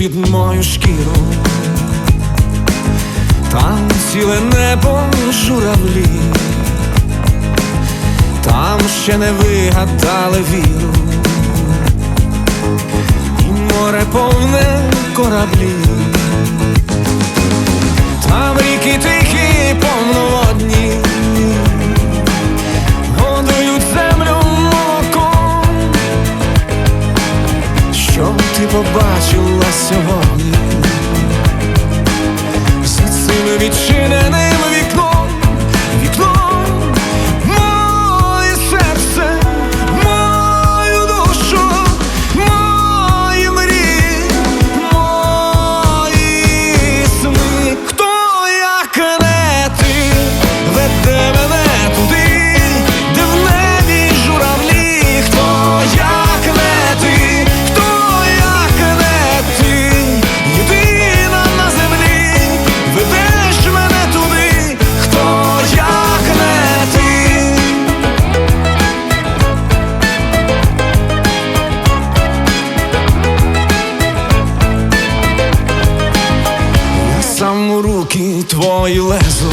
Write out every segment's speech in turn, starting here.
під мою шкіру, там ціле небо журавлі, там ще не вигадали віру, і море повне кораблі, там ріки тихі повноводні, побачила сьогодні руки твої лезу,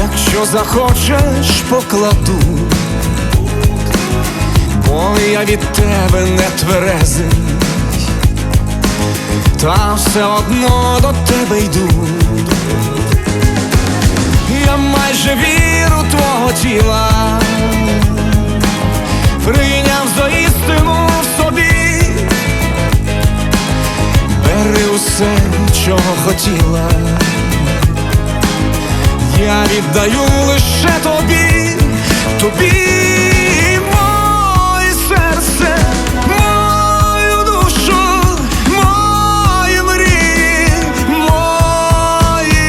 якщо захочеш, покладу, бо я від тебе не тверезий, та все одно до тебе йду. Я майже віру твого тіла, Бери усе, чого хотіла, я віддаю лише тобі, тобі моє серце, мою душу, мої мрії, мої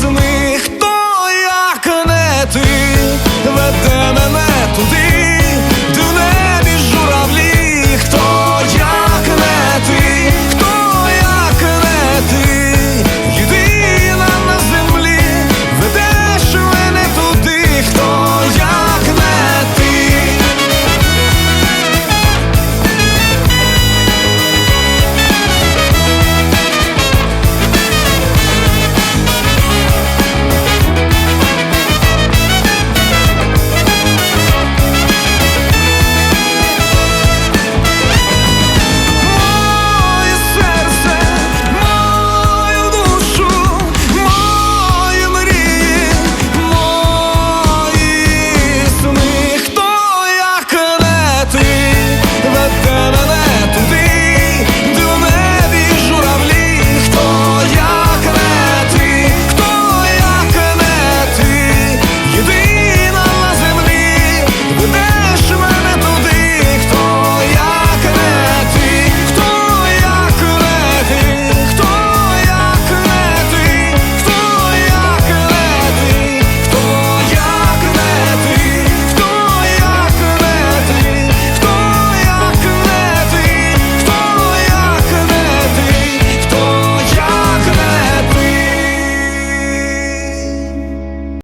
сни. Хто як не веде мене